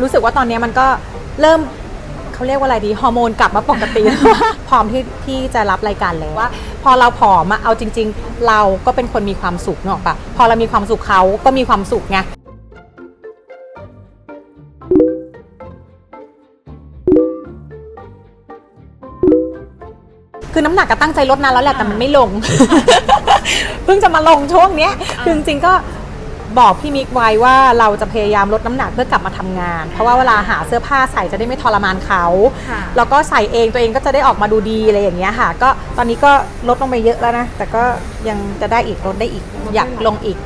รู้สึกว่าตอนนี้มันก็เริ่มเขาเรียกว่าอะไรดีฮอร์โมนกลับมาปกติ พร้อมที่ที่จะรับรายการแล้วว่า พอเราผอมอะเอาจริง ๆ เราก็เป็นคนมีความสุขเนอะปะพอเรามีความสุขเขาก็มีความสุขไงคือน้ำหนักก็ตั้งใจลดนานแล้วแหละแต่มันไม่ลง เพิ่งจะมาลงช่วงเนี้ยคือจริงๆก็ บอกพี่มิกไว้ว่าเราจะพยายามลดน้ำหนักเพื่อกลับมาทำงาน เพราะว่าเวลาหาเสื้อผ้าใส่จะได้ไม่ทรมานเขาค่ะ แล้วก็ใส่เองตัวเองก็จะได้ออกมาดูดีอะไรอย่างเงี้ยค่ะ ก็ตอนนี้ก็ลดลงไปเยอะแล้วนะ แต่ก็ยังจะได้อีกลดได้อีก อยากลงอีก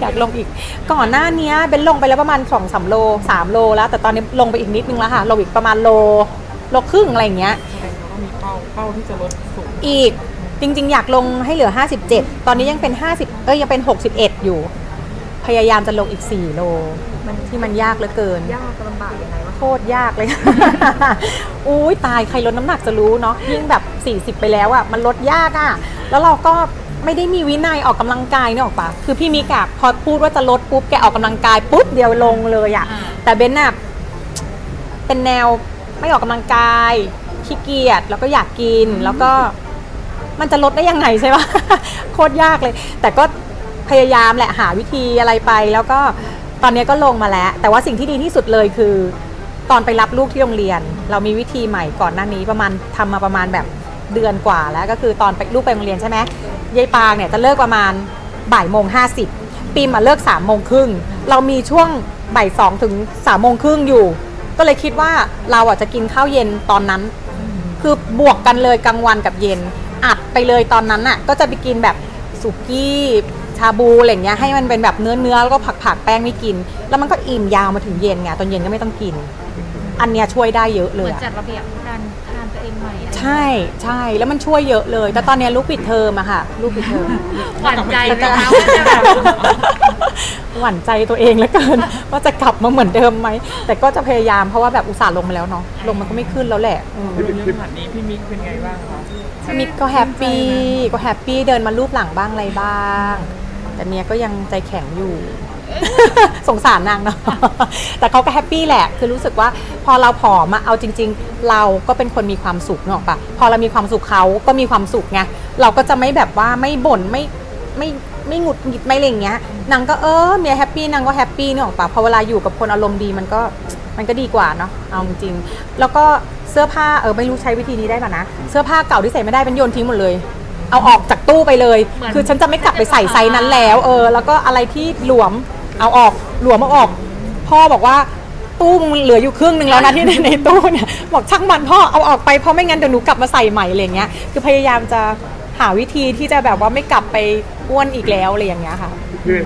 อยากลงอีก ก่อนหน้าเนี้ยเป็นลงไปแล้วประมาณ2อสโล3โลแล้ว แต่ตอนนี้ลงไปอีกนิดนึงแล้วค่ะลงอีกประมาณโลโลครึ่งอะไรอย่างเงี้ยแสดงว่ามีเป้าเป้าที่จะลดสูงอีกจริงๆ อยากลงให้เหลือ 57 ตอนนี้ยังเป็น 50 เอ้ยยังเป็น 61 อยู่พ ยายามจะลงอีก 4 โล มันที่มันยากเหลือเกิน ยากลำบากยังไงวะ โคตรยากเลย อุ้ยตายใครลดน้ำหนักจะรู้เนาะยิ่งแบบ 40 ไปแล้วอะ่ะ มันลดยากอะ่ะ แล้วเราก็ไม่ได้มีวินัยออกกำลังกายเนี่ยออกปะคือพี่มิกอะพอพูดว่าจะลดปุ๊บแกออกกำลังกายปุ๊บเดียวลงเลยอะ่ะแต่เบนน่ะเป็นแนวไม่ออกกำลังกายขี้เกียจแล้วก็อยากกินแล้วก็มันจะลดได้ยังไงใช่ปะโคตรยากเลย แต่ก็ พยายามแหละหาวิธีอะไรไป แล้วก็ตอนนี้ก็ลงมาแล้ว แต่ว่าสิ่งที่ดีที่สุดเลยคือ ตอนไปรับลูกที่โรงเรียน เรามีวิธีใหม่ก่อนหน้านี้ประมาณทำมาประมาณแบบเดือนกว่าแล้วก็คือตอนไปลูกไปโรงเรียนใช่ไหมยายปางเนี่ยจะเลิกประมาณบ่ายโมงห้าสิบปีมาเลิกสามโมงครึ่งเรามีช่วงบ่ายสองถึงสามโมงครึ่งอยู่ ก็เลยคิดว่าเราอะจะกินข้าวเย็นตอนนั้น คือบวกกันเลยกลางวันกับเย็นอัดไปเลยตอนนั้นน่ะก็จะไปกินแบบสุกี้ ชาบูอะไรอย่างเงี้ยให้มันเป็นแบบเนื้อเนื้อๆแล้วก็ผักผักๆแป้งไม่กิน แล้วมันก็อิ่มยาวมาถึงเย็นไงตอนเย็นก็ไม่ต้องกิน อันเนี้ยช่วยได้เยอะเลเหมืยอนอะ จัดระเบียบการทานตัวเองใหม่อะไรใช่ใช่แล้วมันช่วยเยอะเลย แต่ตอนเนี้ยลูกปิดเทอมอะค่ะ ลูกปิดเทอมหวั่นใจไหมคะหวั่นใจตัวเองเหลือเกิน ว่าจะกลับมาเหมือนเดิมไหม แต่ก็จะพยายามเพราะว่าแบบอุตส่าห์ลงมาแล้วเนาะลงมันก็ไม่ขึ้นแล้วแหละอืมเรื่องขนาดนี้พี่มิกเป็นไงบ้างคะมิกก็แฮปปี้ก็แฮปปี้เดินมารูปหลังบ้างอะไรบ้าง แต่เนี้ยก็ยังใจแข็งอยู่ สงสารนางเนาะแต่เขาก็แฮปปี้แหละ คือรู้สึกว่าพอเราผอมอะเอาจริง ๆ เราก็เป็นคนมีความสุขเนกอะปะพอเรามีความสุขเขาก็มีความสุขไงเราก็จะไม่แบบว่าไม่บ่นไม่ไม่ไม่หงุดหงิดไม่อะไรเงี้ยนางก็เออเมียแฮปปี้นางก็แฮปปี้เนกอะปะพอเวลาอยู่กับคนอารมณ์ดีมันก็มันก็ดีกว่าเนาะเอาจริงๆแล้วก็เสื้อผ้าเออไม่รู้ใช้วิธีนี้ได้ป่ะนะเสื้อผ้าเก่าที่ใส่ไม่ได้เป็นโยนทิ้งหมดเลย เอาออกจากตู้ไปเลย เหมือนคือฉันจะไม่กลับไปใส่ไซส์นั้นแล้วเออ แล้วก็อะไรที่หลวมเอาออกหลวมเอาออก พ่อบอกว่าตู้มึงเหลืออยู่ครึ่งหนึ่งแล้วนะที่ในในตู้เนี่ยบอกช่างมันพ่อเอาออกไปเพราะไม่งั้นเดี๋ยวหนูกลับมาใส่ใหม่อะไรอย่างเงี้ยคือพยายามจะหาวิธีที่จะแบบว่าไม่กลับไปอ้วนอีกแล้วอะไรอย่างเงี้ยค่ะ คือ